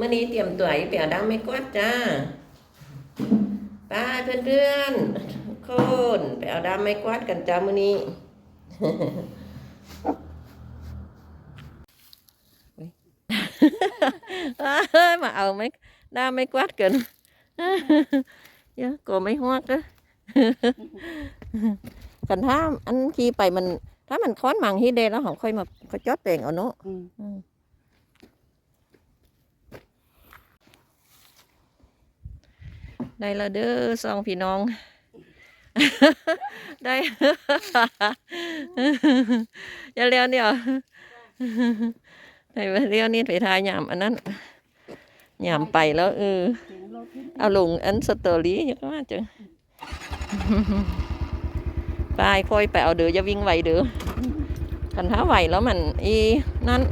มื่อนี้เตรียมตัวไอ้เปียวดำไม่กวาดจ้าไปเพื่อนๆทุกคนไปเอาดำไม่กวาดกันจ้ามื่อนี้เอ้ยมาเอาไม่ด้ามไม่กวาดกันเยอะกลัวไม่หวกเด้อกันถ้าอันขี่ไปมัน ถ้ามันค้อนมังฮีเดแล้วเขาค่อยมาเขาจอดแต่งเอาเนาะ อืม อืม ได้และเด้อสองพี่น้อง ได้อย่าเลี้ยวเนี่ยได้เลี้ยวนี่ไปทายยามอันนั้นยามไปแล้วเออเอาลงอันสตอรี่ยู่ก็ว่าจังไปค่อยไปเอาเด้ออย่าวิ่งไวเด้อคันท้าไหวแล้วมันอีนั่น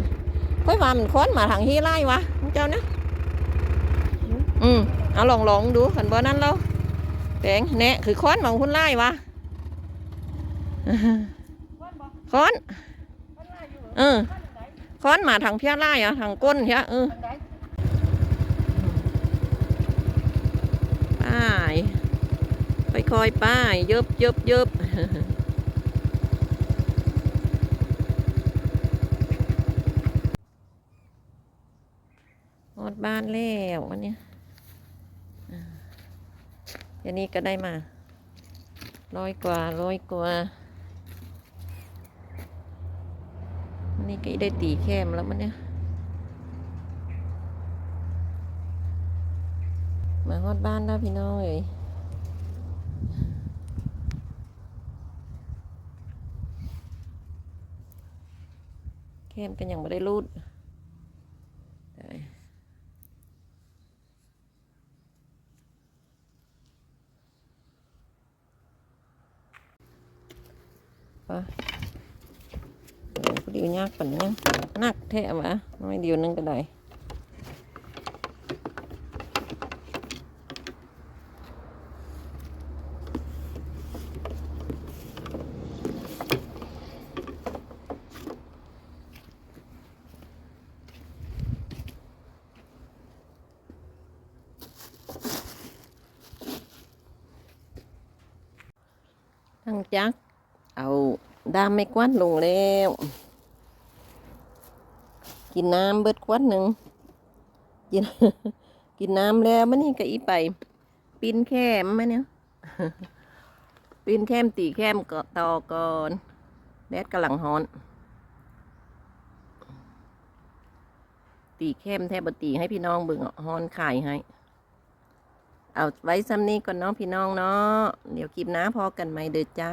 ค่อยว่ามันค้นมาทางฮีไล่วะเจ้านะอืม เอาลองลองดูคันบ่นั้นแล้วแปลงแน่คือค้อนของคุณไล่วะค้อนเออค้อนมาทางเพี้ยไล่อะทางก้นเพี้ยเออป้ายค่อยๆป้ายยบยบยบหมดบ้านแล้ววันเนี้ย เดี๋ยวนี้ก็ได้มา ร้อยกว่าร้อยกว่าวันนี้ก็ได้ตีแคมแล้วมันเนี้ยมาฮอดบ้านแล้วพี่น้องเอ้ยแคมกันยังไม่ได้รูด ปเดี๋ยวกูเดียวยากปันยังนักแท้วะไม่เดียวนึงก็ได้ทั้งจัก เอาดามไม่กวาดลงแล้ว กินน้ำเบิดกวาดหนึ่งกินกินน้ำแล้วมันนี่ก็อีไป ปีนแคมมาเนี่ยปีนแคมตีแคมก็ต่อก่อนแดดกำลังฮ้อน ตีแคมแทบบตีให้พี่น้องเบิ่งฮ้อนขายให้ เอาไว้ซ้ำนี้ก่อนเนาะพี่น้องเนาะเดี๋ยวคลิปน้าพอกันไหมเด้อจ้า